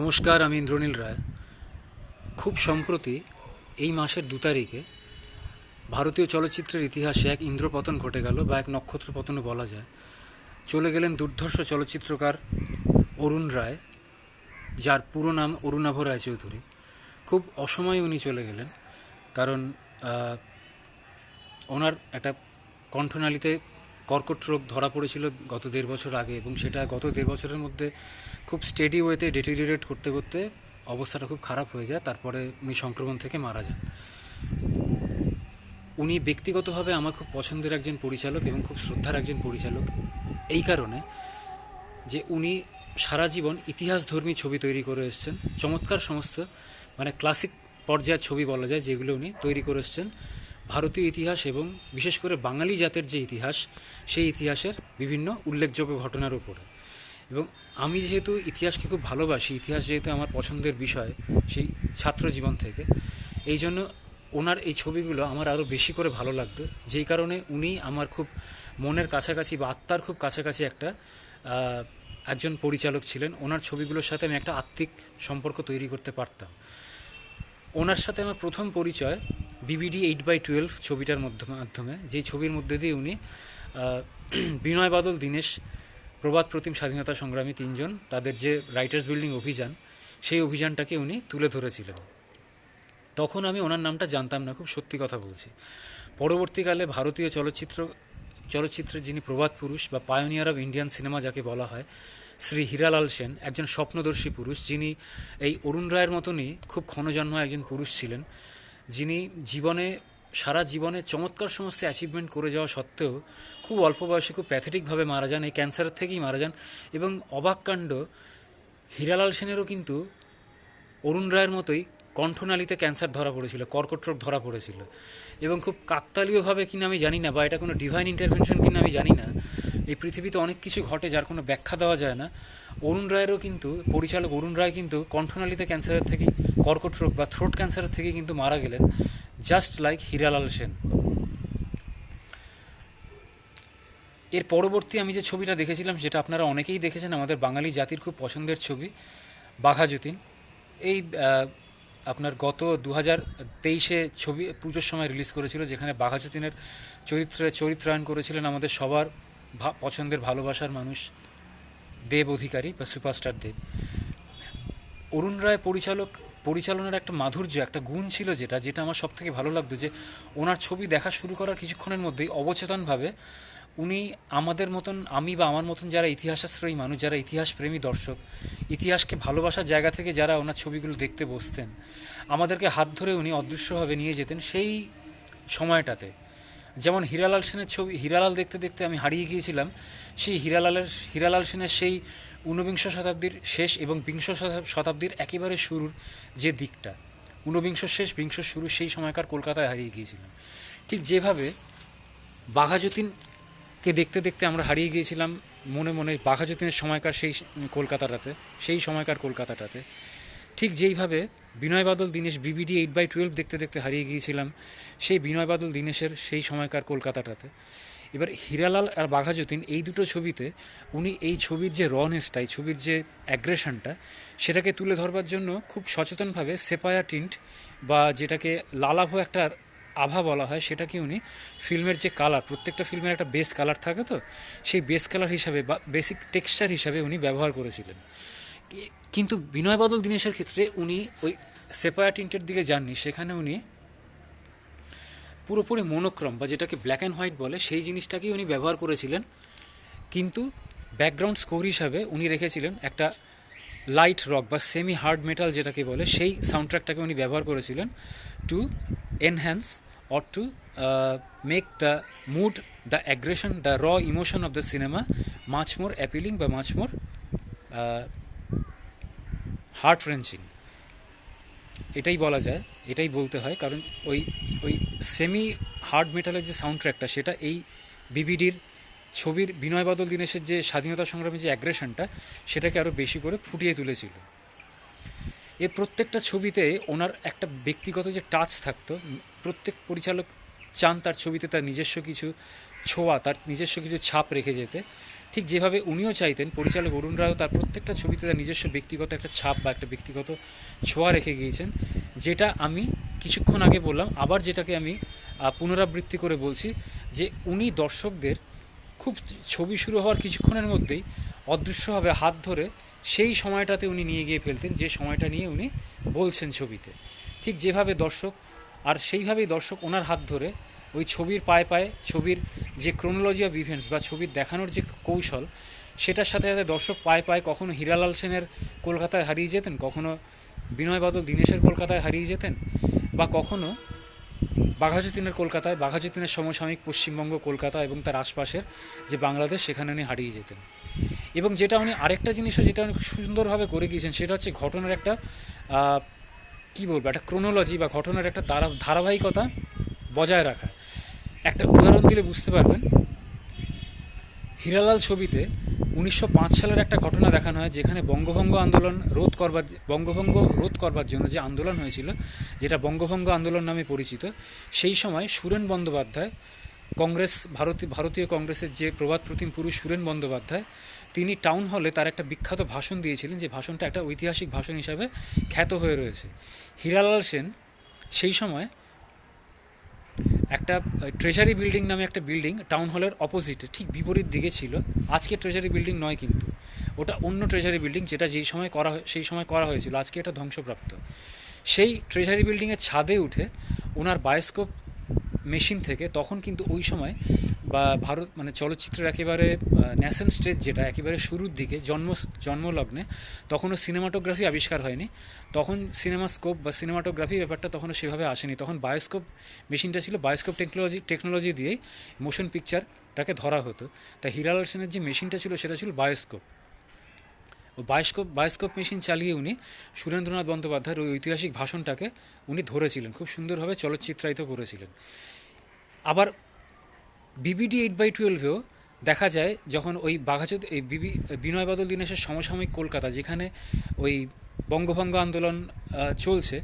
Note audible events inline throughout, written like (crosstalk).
নমস্কার, আমি ইন্দ্রনীল রায়। খুব সম্প্রতি এই মাসের দু তারিখে ভারতীয় চলচ্চিত্রের ইতিহাসে এক ইন্দ্রপতন ঘটে গেল বা এক নক্ষত্র পতনও বলা যায়। চলে গেলেন দুর্ধর্ষ চলচ্চিত্রকার অরুণ রায়, যার পুরো নাম অরুণাভ রায়চৌধুরী। খুব অসময়ে উনি চলে গেলেন, কারণ ওনার একটা কণ্ঠনালীতে কর্কট রোগ ধরা পড়েছিল গত দেড় বছর আগে এবং সেটা গত দেড় বছরের মধ্যে খুব স্টেডি ওয়েতে ডেটেরিয়েট করতে করতে অবস্থাটা খুব খারাপ হয়ে যায়, তারপরে উনি সংক্রমণ থেকে মারা যান। উনি ব্যক্তিগতভাবে আমার খুব পছন্দের একজন পরিচালক এবং খুব শ্রদ্ধার একজন পরিচালক এই কারণে যে উনি সারা জীবন ইতিহাসধর্মী ছবি তৈরি করে এসেছেন, চমৎকার সমস্ত মানে ক্লাসিক পর্যায়ের ছবি বলা যায় যেগুলো উনি তৈরি করে এসেছেন। ভারতীয় ইতিহাস এবং বিশেষ করে বাঙালি জাতের যে ইতিহাস, সেই ইতিহাসের বিভিন্ন উল্লেখযোগ্য ঘটনার উপরে। এবং আমি যেহেতু ইতিহাসকে খুব ভালোবাসি, ইতিহাস যেহেতু আমার পছন্দের বিষয়, সেই ছাত্র জীবন থেকে, এই জন্য ওনার এই ছবিগুলো আমার আরও বেশি করে ভালো লাগতো যেই কারণে উনি আমার খুব মনের কাছাকাছি বা আত্মার খুব কাছাকাছি একটা একজন পরিচালক ছিলেন। ওনার ছবিগুলোর সাথে আমি একটা আত্মিক সম্পর্ক তৈরি করতে পারতাম। ওনার সাথে আমার প্রথম পরিচয় বিবিডি এইট বাই টুয়েলভ ছবিটার মাধ্যমে। যেই ছবির মধ্যে দিয়ে উনি (clears throat) বিনয় বাদল, দীনেশ প্রবাদ প্রতিম, স্বাধীনতা সংগ্রামী তিনজন, তাদের যে রাইটার্স বিল্ডিং অভিযান, সেই অভিযানটাকে উনি তুলে ধরেছিলেন। তখন আমি ওনার নামটা জানতাম না, খুব সত্যি কথা বলছি। পরবর্তীকালে ভারতীয় চলচ্চিত্র চলচ্চিত্রের যিনি প্রবাদ পুরুষ বা পায়োনিয়ার অফ ইন্ডিয়ান সিনেমা যাকে বলা হয় শ্রী হীরালাল সেন একজন স্বপ্নদর্শী পুরুষ যিনি এই অরুণ রায়ের মতনই খুব ক্ষণজন্ম একজন পুরুষ ছিলেন। যিনি জীবনে, সারা জীবনে চমৎকার সমস্ত অ্যাচিভমেন্ট করে যাওয়া সত্ত্বেও খুব অল্প বয়সে খুব প্যাথেটিকভাবে মারা যান, এই ক্যান্সারের থেকেই মারা যান এবং অবাক কাণ্ড, হীরালাল সেনেরও কিন্তু অরুণ রায়ের মতোই কণ্ঠনালীতে ক্যান্সার ধরা পড়েছিল, কর্কট রোগ ধরা পড়েছিল। এবং খুব কাকতালীয়ভাবে কিনা আমি জানি না, বা এটা কোনো ডিভাইন ইন্টারভেনশন কিনা আমি জানি না। এই পৃথিবীতে অনেক কিছু ঘটে যার কোনো ব্যাখ্যা দেওয়া যায় না। অরুণ রায়েরও কিন্তু, পরিচালক অরুণ রায় কিন্তু কণ্ঠনালীতে ক্যান্সারের থেকেই কর্কট রোগ বা থ্রোট ক্যান্সারের থেকে কিন্তু মারা গেলেন জাস্ট লাইক হীরালাল সেন। এর পরবর্তী আমি যে ছবিটা দেখেছিলাম যেটা আপনারা অনেকেই দেখেছেন, আমাদের বাঙালি জাতির খুব পছন্দের ছবি, বাঘা যতীন। এই আপনার গত দু হাজার তেইশে ছবি, পুজোর সময় রিলিজ করেছিল, যেখানে বাঘা যতীনের চরিত্রে চরিত্রায়ন করেছিলেন আমাদের সবার পছন্দের, ভালোবাসার মানুষ দেব অধিকারী বা সুপারস্টার দেব। অরুণ রায় পরিচালক, পরিচালনার একটা মাধুর্য, একটা গুণ ছিল যেটা যেটা আমার সব থেকে ভালো লাগতো যে, ওনার ছবি দেখা শুরু করার কিছুক্ষণের মধ্যেই অবচেতনভাবে উনি আমাদের মতন, আমি বা আমার মতন যারা ইতিহাসাশ্রয়ী মানুষ, যারা ইতিহাস প্রেমী দর্শক, ইতিহাসকে ভালোবাসার জায়গা থেকে যারা ওনার ছবিগুলো দেখতে বসতেন, আমাদেরকে হাত ধরে উনি অদৃশ্যভাবে নিয়ে যেতেন সেই সময়টাতে। যেমন হীরালাল সেনের ছবি, হীরালাল দেখতে দেখতে আমি হারিয়ে গিয়েছিলাম, সেই হীরালালের, হীরালাল সেনের সেই ঊনবিংশ শতাব্দীর শেষ এবং বিংশ শতা- শতাব্দীর একেবারে শুরুর যে দিকটা, ঊনবিংশ শেষ, বিংশ শুরু সেই সময়কার কলকাতায় হারিয়ে গিয়েছিলাম। ঠিক যেভাবে বাঘাযতীনকে দেখতে দেখতে আমরা হারিয়ে গিয়েছিলাম মনে মনে বাঘা যতীনের সময়কার সেই কলকাতাটাতে, সেই সময়কার কলকাতাটাতে। ঠিক যেইভাবে Binoy Badal, Dinesh, BBD eight by twelve দেখতে দেখতে হারিয়ে গিয়েছিলাম, সেই বিনয় বাদল, দীনেশের সেই সময়কার কলকাতাটাতে। এবার হীরালাল আর বাঘাযতীন এই দুটো ছবিতে উনি এই ছবির যে রনেসটা এই ছবির যে অ্যাগ্রেশনটা সেটাকে তুলে ধরবার জন্য খুব সচেতনভাবে সেপায়া টিন্ট বা যেটাকে লালাভ একটা আভা বলা হয় সেটাকে উনি ফিল্মের যে কালার প্রত্যেকটা ফিল্মের একটা বেস কালার থাকে তো? সেই বেস কালার হিসাবে বা বেসিক টেক্সচার হিসাবে উনি ব্যবহার করেছিলেন। কিন্তু বিনয় বদল দীনেশের ক্ষেত্রে উনি ওই সেপায়া টিন্টের দিকে যাননি, সেখানে উনি পুরোপুরি মনোক্রম বা যেটাকে ব্ল্যাক অ্যান্ড হোয়াইট বলে, সেই জিনিসটাকেই উনি ব্যবহার করেছিলেন। কিন্তু ব্যাকগ্রাউন্ড স্কোর হিসাবে উনি রেখেছিলেন একটা লাইট রক বা সেমি হার্ড মেটাল যেটাকে বলে, সেই সাউন্ডট্র্যাকটাকে উনি ব্যবহার করেছিলেন to enhance or to make the mood the aggression the raw emotion of the cinema much more appealing বা মাচ মোর হার্ট ফ্রেঞ্চিং এটাই বলা যায়, এটাই বলতে হয়, কারণ ওই ওই সেমি হার্ড মেটালের যে সাউন্ড ট্র্যাকটা সেটা এই বিবিডির ছবির বিনয় বাদল দীনেশের যে স্বাধীনতা সংগ্রামের যে অ্যাগ্রেশনটা সেটাকে আরও বেশি করে ফুটিয়ে তুলেছিল। এর প্রত্যেকটা ছবিতে ওনার একটা ব্যক্তিগত যে টাচ থাকতো, প্রত্যেক পরিচালক চান তার ছবিতে তার নিজস্ব কিছু ছোঁয়া, তার নিজস্ব কিছু ছাপ রেখে যেতে। ঠিক যেভাবে উনিও চাইতেন, পরিচালক অরুণ রায়ও তার প্রত্যেকটা ছবিতে তার নিজস্ব ব্যক্তিগত একটা ছাপ বা একটা ব্যক্তিগত ছোঁয়া রেখে গিয়েছেন, যেটা আমি কিছুক্ষণ আগে বললাম, আবার যেটাকে আমি পুনরাবৃত্তি করে বলছি, যে উনি দর্শকদের খুব ছবি শুরু হওয়ার কিছুক্ষণের মধ্যেই অদৃশ্যভাবে হাত ধরে সেই সময়টাতে উনি নিয়ে গিয়ে ফেলতেন, যে সময়টা নিয়ে উনি বলছেন ছবিতে। ঠিক যেভাবে দর্শক, আর সেইভাবেই দর্শক ওনার হাত ধরে ওই ছবির পায়ে পায়ে, ছবির যে ক্রোনোলজি অফ ইভেন্টস বা ছবির দেখানোর যে কৌশল, সেটার সাথে সাথে দর্শক পায়ে পায়ে কখনো হীরালাল সেনের কলকাতায় হারিয়ে যেতেন, কখনো বিনয় বাদল দীনেশের কলকাতায় হারিয়ে যেতেন, বা কখনো বাঘাযতীনের কলকাতায়, বাঘাযতীনের সমসাময়িক পশ্চিমবঙ্গ কলকাতা এবং তার আশপাশের যে বাংলাদেশ, সেখানে উনি হারিয়ে যেতেন। এবং যেটা উনি আরেকটা জিনিসও যেটা উনি সুন্দরভাবে করে গিয়েছেন, সেটা হচ্ছে ঘটনার একটা কি বলব, একটা ক্রোনোলজি বা ঘটনার একটা ধারা, ধারাবাহিকতা বজায় রাখা। একটা উদাহরণ দিলে বুঝতে পারবেন। হীরালাল ছবিতে উনিশশো পাঁচ সালের একটা ঘটনা দেখানো হয়, যেখানে বঙ্গভঙ্গ আন্দোলন রোধ করবার, বঙ্গভঙ্গ রোধ করবার জন্য যে আন্দোলন হয়েছিল, যেটা বঙ্গভঙ্গ আন্দোলন নামে পরিচিত, সেই সময় সুরেন বন্দ্যোপাধ্যায়, কংগ্রেস, ভারতীয় ভারতীয় কংগ্রেসের যে প্রবাদ প্রতিম পুরুষ সুরেন বন্দ্যোপাধ্যায় তিনি টাউন হলে তার একটা বিখ্যাত ভাষণ দিয়েছিলেন, যে ভাষণটা একটা ঐতিহাসিক ভাষণ হিসাবে খ্যাত হয়ে রয়েছে। হীরালাল সেন সেই সময় একটা ট্রেজারি বিল্ডিং নামে একটা বিল্ডিং টাউন হলের অপোজিটে ঠিক বিপরীত দিকে ছিল। আজকে ট্রেজারি বিল্ডিং নয় কিন্তু। ওটা অন্য ট্রেজারি বিল্ডিং যেটা যেই সময় করা সেই সময় করা হয়েছিল। আজকে এটা ধ্বংসপ্রাপ্ত। সেই ট্রেজারি বিল্ডিংয়ের ছাদে উঠে ওনার বায়োস্কোপ মেশিন থেকে তখন কিন্তু ওই সময় বা ভারত মানে চলচ্চিত্রের একেবারে ন্যাশন স্টেজ যেটা একেবারে শুরুর দিকে জন্ম, জন্মলগ্নে, তখনও সিনেমাটোগ্রাফি আবিষ্কার হয়নি। তখন সিনেমা স্কোপ বা সিনেমাটোগ্রাফি ব্যাপারটা তখনও সেভাবে আসেনি। তখন বায়োস্কোপ, মেশিনটা ছিল বায়োস্কোপ টেকনোলজি টেকনোলজি দিয়েই মোশন পিকচারটাকে ধরা হতো। তা হিরালাল সেনের যে মেশিনটা ছিল, সেটা ছিল বায়োস্কোপ। ও বায়োস্কোপ বায়োস্কোপ মেশিন চালিয়ে উনি সুরেন্দ্রনাথ বন্দ্যোপাধ্যায়ের ওই ঐতিহাসিক ভাষণটাকে উনি ধরেছিলেন। খুব সুন্দরভাবে চলচ্চিত্রায়িত করেছিলেন। আবার বিবিডি এইট বাই টুয়েলভেও দেখা যায় যখন ওই বাঘাচোদ এই বিবি বিনয় বাদল দীনেশের সমসাময়িক কলকাতা, যেখানে ওই বঙ্গভঙ্গ আন্দোলন চলছে,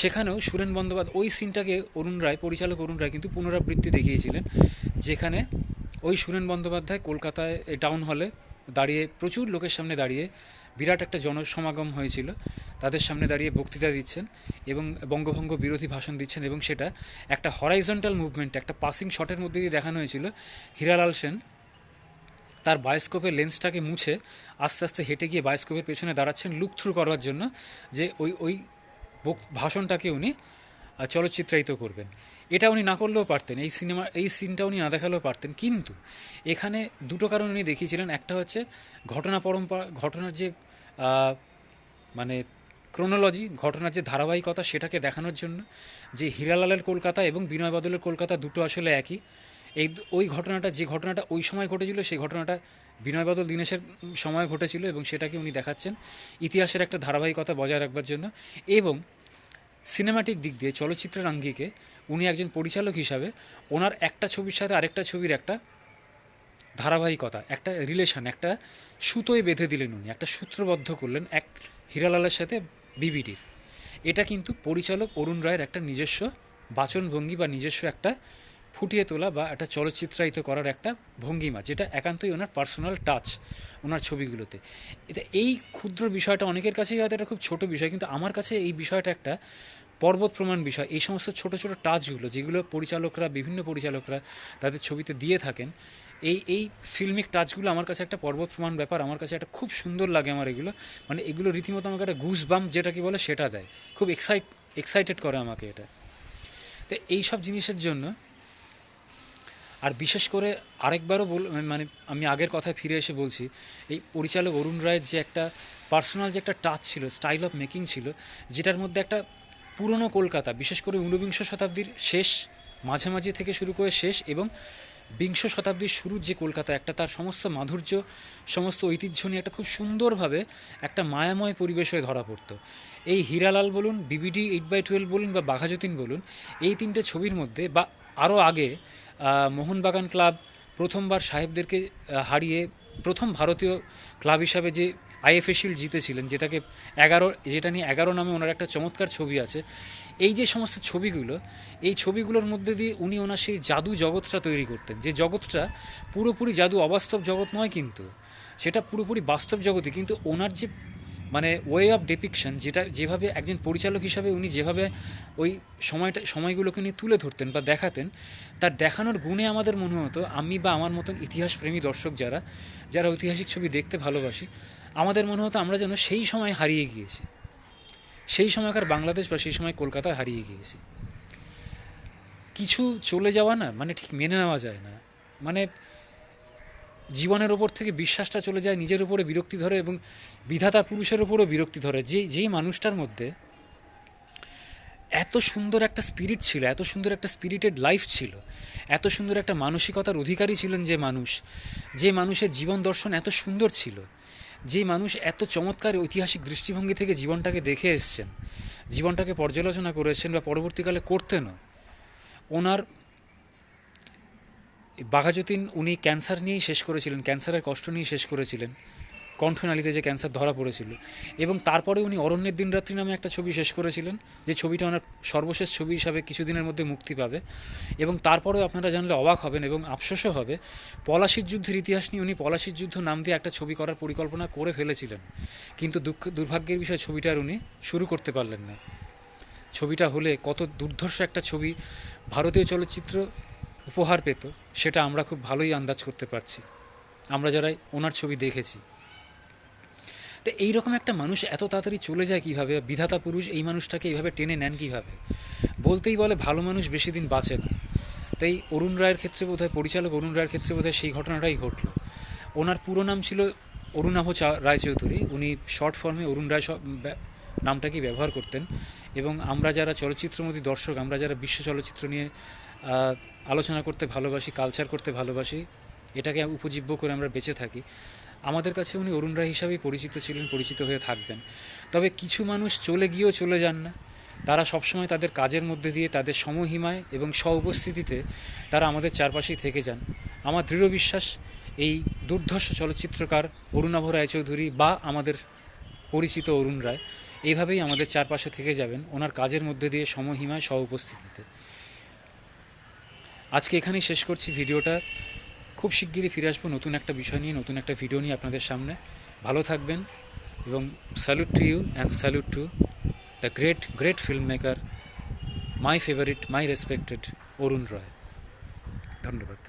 সেখানেও সুরেন বন্দ্যোপাধ্যায় ওই সিনটাকে অরুণ রায়, পরিচালক অরুণ রায় কিন্তু পুনরাবৃত্তি দেখিয়েছিলেন, যেখানে ওই সুরেন বন্দ্যোপাধ্যায় কলকাতায় টাউন হলে দাঁড়িয়ে প্রচুর লোকের সামনে দাঁড়িয়ে বিরাট একটা জনসমাগম হয়েছিল। তাদের সামনে দাঁড়িয়ে বক্তৃতা দিচ্ছেন এবং বঙ্গভঙ্গ বিরোধী ভাষণ দিচ্ছেন এবং সেটা একটা হরাইজন্টাল মুভমেন্ট একটা পাসিং শটের মধ্যে দিয়ে দেখানো হয়েছিল। হীরালাল সেন তার বায়োস্কোপের লেন্সটাকে মুছে আস্তে আস্তে হেঁটে গিয়ে বায়োস্কোপের পেছনে দাঁড়াচ্ছেন লুক থ্রু করবার জন্য যে ওই ওই ভাষণটাকে উনি চলচ্চিত্রায়িত করবেন। এটা উনি না করলেও পারতেন, এই সিনেমা, এই সিনটা উনি না দেখালেও পারতেন। কিন্তু এখানে দুটো কারণ উনি দেখিয়েছিলেন। একটা হচ্ছে ঘটনা পরম্পরা, ঘটনার যে মানে ক্রোনোলজি ঘটনার যে ধারাবাহিকতা সেটাকে দেখানোর জন্য যে হীরালালের কলকাতা এবং বিনয় বদলের কলকাতা দুটো আসলে একই। এই ওই ঘটনাটা, যে ঘটনাটা ওই সময় ঘটেছিল, সেই ঘটনাটা বিনয় বদল দীনেশের সময় ঘটেছিল এবং সেটাকে উনি দেখাচ্ছেন ইতিহাসের একটা ধারাবাহিকতা বজায় রাখবার জন্য। এবং সিনেমাটিক দিক দিয়ে, চলচ্চিত্রের আঙ্গিকে উনি একজন পরিচালক হিসাবে, ওনার একটা ছবির সাথে আরেকটা ছবির একটা ধারাবাহিকতা, একটা রিলেশন একটা সুতোয় বেঁধে দিলেন উনি, একটা সূত্রবদ্ধ করলেন এক হীরালালের সাথে বিবিডির। এটা কিন্তু পরিচালক অরুণ রায়ের একটা নিজস্ব বাচনভঙ্গি বা নিজস্ব একটা ফুটিয়ে তোলা বা একটা চলচ্চিত্রায়িত করার একটা ভঙ্গিমা, যেটা একান্তই ওনার পার্সোনাল টাচ ওনার ছবিগুলোতে। এই ক্ষুদ্র বিষয়টা অনেকের কাছেই হয়তো এটা খুব ছোট বিষয়, কিন্তু আমার কাছে এই বিষয়টা একটা পর্বত প্রমাণ বিষয়, এই সমস্ত ছোট ছোট টাচগুলো যেগুলো পরিচালকরা, বিভিন্ন পরিচালকরা তাদের ছবিতে দিয়ে থাকেন, এই এই ফিল্মিক টাচগুলো আমার কাছে একটা পর্বত প্রমাণ ব্যাপার, আমার কাছে একটা খুব সুন্দর লাগে আমার এগুলো। মানে এগুলো রীতিমতো আমাকে একটা গুস বাম যেটা কি বলে সেটা দেয়। খুব এক্সাইট এক্সাইটেড করে আমাকে এটা। তো এই সব জিনিসের জন্য আর বিশেষ করে আরেকবারও বল মানে আমি আগের কথায় ফিরে এসে বলছি, এই পরিচালক অরুণ রায়ের যে একটা পার্সোনাল যে একটা টাচ ছিল স্টাইল অফ মেকিং ছিল, যেটার মধ্যে একটা পুরনো কলকাতা, বিশেষ করে ঊনবিংশ শতাব্দীর শেষ মাঝামাঝি থেকে শুরু করে শেষ এবং বিংশ শতাব্দীর শুরুর যে কলকাতা, একটা তার সমস্ত মাধুর্য, সমস্ত ঐতিহ্য নিয়ে একটা খুব সুন্দরভাবে একটা মায়াময় পরিবেশ হয়ে ধরা পড়তো। এই হীরালাল বলুন, বিবিডি এইট বাই টুয়েলভ বলুন বা বাঘাযতীন বলুন, এই তিনটে ছবির মধ্যে বা আরও আগে মোহনবাগান ক্লাব প্রথমবার সাহেবদেরকে হারিয়ে প্রথম ভারতীয় ক্লাব হিসাবে যে আইএফএ শিল্ড জিতেছিলেন, যেটাকে এগারো যেটা নিয়ে এগারো নামে ওনার একটা চমৎকার ছবি আছে। এই যে সমস্ত ছবিগুলো, এই ছবিগুলোর মধ্যে দিয়ে উনি ওনার সেই জাদু জগৎটা তৈরি করতেন। যে জগৎটা পুরোপুরি জাদু অবাস্তব জগৎ নয় কিন্তু, সেটা পুরোপুরি বাস্তব জগতই। কিন্তু ওনার যে মানে ওয়ে অফ ডেপিকশন যেটা যেভাবে একজন পরিচালক হিসাবে উনি যেভাবে ওই সময়টা, সময়গুলোকে নিয়ে তুলে ধরতেন বা দেখাতেন, তার দেখানোর গুণে আমাদের মনে হতো, আমি বা আমার মতন ইতিহাসপ্রেমী দর্শক যারা যারা ঐতিহাসিক ছবি দেখতে ভালোবাসি আমাদের মনে হতো আমরা যেন সেই সময় হারিয়ে গিয়েছি। সেই সময়কার বাংলাদেশ বা সেই সময় কলকাতায় হারিয়ে গিয়েছি। কিছু চলে যাওয়া না মানে ঠিক মেনে নেওয়া যায় না। মানে জীবনের ওপর থেকে বিশ্বাসটা চলে যায়, নিজের উপরে বিরক্তি ধরে এবং বিধাতা পুরুষের উপরও বিরক্তি ধরে। যে যেই মানুষটার মধ্যে এত সুন্দর একটা স্পিরিট ছিল, এত সুন্দর একটা স্পিরিটেড লাইফ ছিল, এত সুন্দর একটা মানসিকতার অধিকারী ছিলেন যে মানুষ, যে মানুষের জীবন দর্শন এত সুন্দর ছিল যে মানুষ এত চমৎকার ঐতিহাসিক দৃষ্টিভঙ্গি থেকে জীবনটাকে দেখে এসছেন, জীবনটাকে পর্যালোচনা করেছেন বা পরবর্তীকালে করতেনও, ওনার বাঘাযতীন উনি ক্যান্সার নিয়েই শেষ করেছিলেন, ক্যান্সারের কষ্ট নিয়ে শেষ করেছিলেন। কণ্ঠনালীতে যে ক্যান্সার ধরা পড়েছিল। এবং তারপরে উনি অরণ্যের দিনরাত্রি নামে একটা ছবি শেষ করেছিলেন, যে ছবিটা ওনার সর্বশেষ ছবি হিসাবে কিছুদিনের মধ্যে মুক্তি পাবে। এবং তারপরেও আপনারা জানলে অবাক হবেন এবং আফসোসও হবে, পলাশির যুদ্ধের ইতিহাস নিয়ে উনি পলাশির যুদ্ধ নাম দিয়ে একটা ছবি করার পরিকল্পনা করে ফেলেছিলেন। কিন্তু দুঃখ, দুর্ভাগ্যের বিষয় ছবিটা আর উনি শুরু করতে পারলেন না। ছবিটা হলে কত দুর্ধর্ষ একটা ছবি ভারতীয় চলচ্চিত্র উপহার পেত, সেটা আমরা খুব ভালোই আন্দাজ করতে পারছি। আমরা যারা ওনার ছবি দেখেছি। তো এইরকম একটা মানুষ এত তাড়াতাড়ি চলে যায় কীভাবে? বিধাতা পুরুষ এই মানুষটাকে এইভাবে টেনে নেন কীভাবে? বলতেই বলে, ভালো মানুষ বেশি দিন বাঁচে না। তাই অরুণ রায়ের ক্ষেত্রে বোধহয়, পরিচালক অরুণ রায়ের ক্ষেত্রে বোধহয় সেই ঘটনাটাই ঘটলো। ওনার পুরো নাম ছিল অরুণাভ রায়চৌধুরী। উনি শর্ট ফর্মে অরুণ রায় নামটাকেই ব্যবহার করতেন। এবং আমরা যারা চলচ্চিত্রমতী দর্শক, আমরা যারা বিশ্ব চলচ্চিত্র নিয়ে আলোচনা করতে ভালোবাসি কালচার করতে ভালোবাসি, এটাকে উপজীব্য করে আমরা বেঁচে থাকি। আমাদের কাছে উনি অরুণ রায় হিসাবেই পরিচিত ছিলেন, পরিচিত হয়ে থাকবেন। তবে কিছু মানুষ চলে গিয়েও চলে যান না। তারা সবসময় তাদের কাজের মধ্যে দিয়ে, তাদের সমহিমায় এবং স্ব উপস্থিতিতে তারা আমাদের চারপাশেই থেকে যান। আমার দৃঢ় বিশ্বাস, এই দুর্ধর্ষ চলচ্চিত্রকার অরুণাভ রায়চৌধুরী বা আমাদের পরিচিত অরুণ রায়, এইভাবেই আমাদের চারপাশে থেকে যাবেন ওনার কাজের মধ্যে দিয়ে, সমহিমায় স্ব উপস্থিতিতে আজকে এখানেই শেষ করছি ভিডিওটা। খুব শিগগিরই ফিরে আসব নতুন একটা বিষয় নিয়ে, নতুন একটা ভিডিও নিয়ে আপনাদের সামনে। ভালো থাকবেন এবং salute to you and salute to the great great film maker my favourite my respected Arun Roy ধন্যবাদ।